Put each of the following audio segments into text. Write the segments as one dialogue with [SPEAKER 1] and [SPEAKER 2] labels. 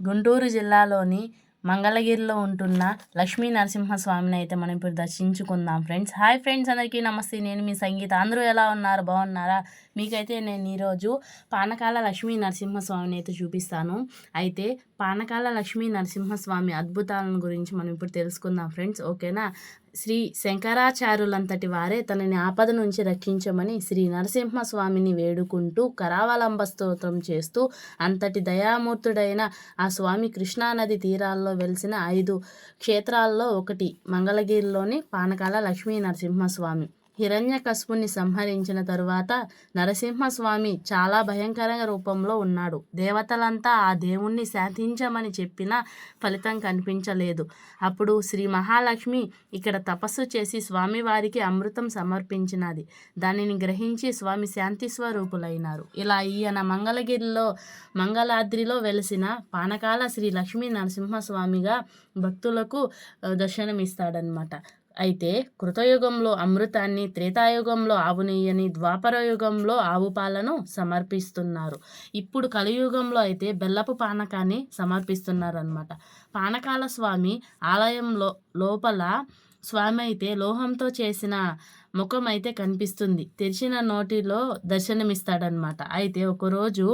[SPEAKER 1] గుంటూరు జిల్లాలోని మంగళగిరిలో ఉంటున్న లక్ష్మీ నరసింహస్వామిని అయితే మనం ఇప్పుడు దర్శించుకుందాం ఫ్రెండ్స్. హాయ్ ఫ్రెండ్స్ అందరికీ నమస్తే. నేను మీ సంగీత. అందరూ ఎలా ఉన్నారు? బాగున్నారా? మీకైతే నేను ఈరోజు పానకాల లక్ష్మీ నరసింహస్వామిని అయితే చూపిస్తాను. అయితే పానకాల లక్ష్మీ నరసింహస్వామి అద్భుతాలను గురించి మనం ఇప్పుడు తెలుసుకుందాం ఫ్రెండ్స్ ఓకేనా? శ్రీ శంకరాచార్యులంతటి వారే తనని ఆపద నుంచి రక్షించమని శ్రీ నరసింహస్వామిని వేడుకుంటూ కరావలంబ స్తోత్రం చేస్తూ అంతటి దయామూర్తుడైన ఆ స్వామి కృష్ణానది తీరాల్లో వెలిసిన ఐదు క్షేత్రాల్లో ఒకటి మంగళగిరిలోని పానకాల లక్ష్మీ నరసింహస్వామి. హిరణ్యకశపుని సంహరించిన తరువాత నరసింహస్వామి చాలా భయంకరంగా రూపంలో ఉన్నాడు. దేవతలంతా ఆ దేవుణ్ణి శాంతించమని చెప్పినా ఫలితం కనిపించలేదు. అప్పుడు శ్రీ మహాలక్ష్మి ఇక్కడ తపస్సు చేసి స్వామివారికి అమృతం సమర్పించినది. దానిని గ్రహించి స్వామి శాంతి స్వరూపులైనారు. ఇలా ఈయన మంగళగిరిలో మంగళాద్రిలో వెలిసిన పానకాల శ్రీ లక్ష్మీ నరసింహస్వామిగా భక్తులకు దర్శనమిస్తాడనమాట అయితే కృతయుగంలో అమృతాన్ని త్రేతాయుగంలో ఆవు నెయ్యని ద్వాపర యుగంలో ఆవు పాలను సమర్పిస్తున్నారు. ఇప్పుడు కలియుగంలో అయితే బెల్లపు పానకాన్ని సమర్పిస్తున్నారు అనమాట పానకాల స్వామి ఆలయంలో లోపల స్వామి అయితే లోహంతో చేసిన ముఖం అయితే కనిపిస్తుంది. తెరిచిన నోటిలో దర్శనమిస్తాడనమాట అయితే ఒకరోజు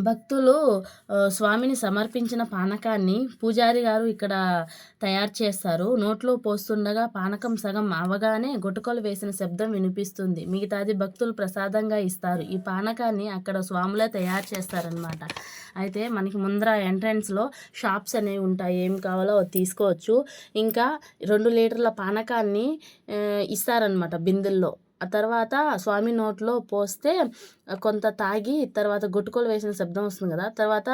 [SPEAKER 1] భక్తులు స్వామిని సమర్పించిన పానకాన్ని పూజారి గారు ఇక్కడ తయారు చేస్తారు. నోట్లో పోస్తుండగా పానకం సగం అవగానే గుటకలు వేసిన శబ్దం వినిపిస్తుంది. మిగతాది భక్తులు ప్రసాదంగా ఇస్తారు. ఈ పానకాన్ని అక్కడ స్వాములే తయారు చేస్తారనమాట అయితే మనకి ముందర ఎంట్రన్స్లో షాప్స్ అనేవి ఉంటాయి. ఏం కావాలో తీసుకోవచ్చు. ఇంకా రెండు లీటర్ల పానకాన్ని ఇస్తారనమాట బిందుల్లో. తర్వాత స్వామి నోట్లో పోస్తే కొంత తాగి తర్వాత గుట్టుకోలు వేసిన శబ్దం వస్తుంది కదా తర్వాత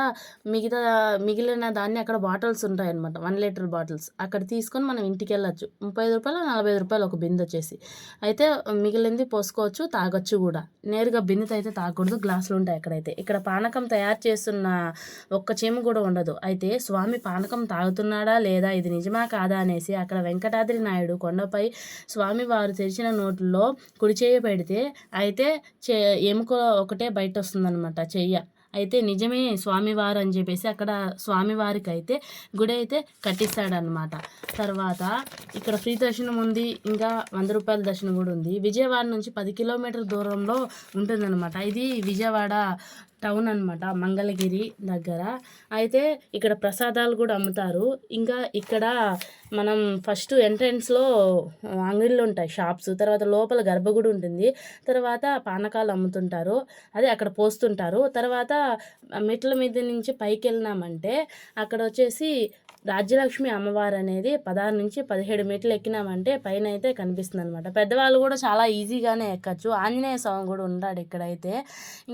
[SPEAKER 1] మిగతా మిగిలిన దాన్ని అక్కడ బాటిల్స్ ఉంటాయి అనమాట వన్ లీటర్ బాటిల్స్. అక్కడ తీసుకొని మనం ఇంటికి వెళ్ళచ్చు ముప్పై ఐదు రూపాయలు నలభై ఐదు రూపాయలు ఒక బిందె వచ్చేసి. అయితే మిగిలింది పోసుకోవచ్చు తాగొచ్చు కూడా. నేరుగా బిందెతో అయితే తాగకూడదు గ్లాసులు ఉంటాయి అక్కడైతే. ఇక్కడ పానకం తయారు చేస్తున్న ఒక్క చీమ కూడా ఉండదు. అయితే స్వామి పానకం తాగుతున్నాడా లేదా ఇది నిజమా కాదా అనేసి అక్కడ వెంకటాద్రి నాయుడు కొండపై స్వామి వారు తెరిచిన నోట్లో కుడి చేయ పెడితే అయితే చే ఎముక ఒకటే బయట వస్తుందన్నమాట చెయ్య. అయితే నిజమే స్వామివారు అని చెప్పేసి అక్కడ స్వామివారికి అయితే గుడి అయితే కట్టిస్తాడనమాట తర్వాత ఇక్కడ ఫ్రీ దర్శనం ఉంది ఇంకా వంద రూపాయల దర్శనం కూడా ఉంది. విజయవాడ నుంచి పది కిలోమీటర్ల దూరంలో ఉంటుందన్నమాట. ఇది విజయవాడ టౌన్ అనమాట మంగళగిరి దగ్గర. అయితే ఇక్కడ ప్రసాదాలు కూడా అమ్ముతారు. ఇంకా ఇక్కడ మనం ఫస్ట్ ఎంట్రన్స్లో అంగడిలు ఉంటాయి షాప్స్. తర్వాత లోపల గర్భగుడి ఉంటుంది. తర్వాత పానకాలు అమ్ముతుంటారు. అదే అక్కడ పోస్తుంటారు. తర్వాత మెట్ల మీద నుంచి పైకి వెళ్ళినామంటే అక్కడ వచ్చేసి రాజ్యలక్ష్మి అమ్మవారు అనేది పదహారు నుంచి పదిహేడు మెట్లు ఎక్కినామంటే పైన అయితే కనిపిస్తుంది అనమాట పెద్దవాళ్ళు కూడా చాలా ఈజీగానే ఎక్కచ్చు. ఆంజనేయ స్వామి కూడా ఉన్నాడు ఇక్కడైతే.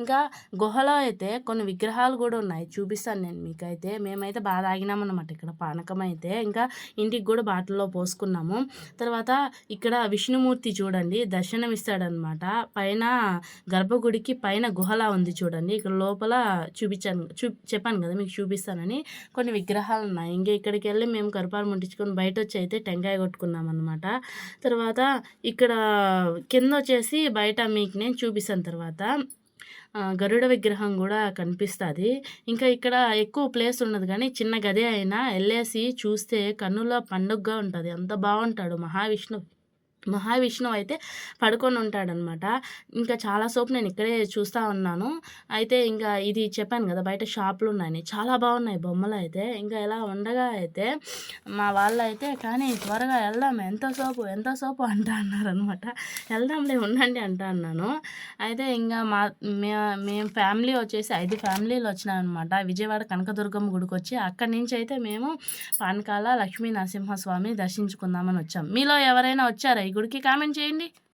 [SPEAKER 1] ఇంకా గుహలో అయితే కొన్ని విగ్రహాలు కూడా ఉన్నాయి. చూపిస్తాను నేను మీకైతే. మేమైతే బాగా తాగినామన్నమాట ఇక్కడ పానకం అయితే. ఇంకా ఇంటికి కూడా బాటిల్లో పోసుకున్నాము. తర్వాత ఇక్కడ విష్ణుమూర్తి చూడండి దర్శనం ఇస్తాడనమాట పైన గర్భగుడికి పైన గుహలా ఉంది చూడండి. ఇక్కడ లోపల చూపించాను చూ చెప్పాను కదా మీకు చూపిస్తానని. కొన్ని విగ్రహాలు ఉన్నాయి. ఇంకా ఇక్కడికి వెళ్ళి మేము కరపాలు ముట్టించుకొని బయట వచ్చి అయితే టెంకాయ కొట్టుకున్నాం అనమాట తర్వాత ఇక్కడ కింద వచ్చేసి బయట మీకు నేను చూపిస్తాను తర్వాత. గరుడ విగ్రహం కూడా కనిపిస్తుంది. ఇంకా ఇక్కడ ఎక్కువ ప్లేస్ ఉండదు కానీ చిన్న గది అయినా వెళ్ళేసి చూస్తే కన్నుల పండుగగా ఉంటుంది. అంత బాగుంటాడు మహావిష్ణువు. మహావిష్ణువు అయితే పడుకొని ఉంటాడనమాట ఇంకా చాలా సోపు నేను ఇక్కడే చూస్తూ ఉన్నాను. అయితే ఇంకా ఇది చెప్పాను కదా బయట షాపులు ఉన్నాయని. చాలా బాగున్నాయి బొమ్మలు అయితే. ఇంకా ఇలా ఉండగా అయితే మా వాళ్ళు అయితే కానీ త్వరగా వెళ్దాం. ఎంతసేపు ఎంతసేపు అంటా అన్నారనమాట వెళ్దాంలే ఉండండి అంటా అన్నాను. అయితే ఇంకా మా మేము ఫ్యామిలీ వచ్చేసి ఐదు ఫ్యామిలీలు వచ్చినాయన్నమాట. విజయవాడ కనకదుర్గమ్మ గుడికి వచ్చి అక్కడి నుంచి అయితే మేము పానకాల లక్ష్మీ నరసింహస్వామి దర్శించుకుందామని వచ్చాం. మీలో ఎవరైనా వచ్చారా గుడికి కామెంట్ చేయండి.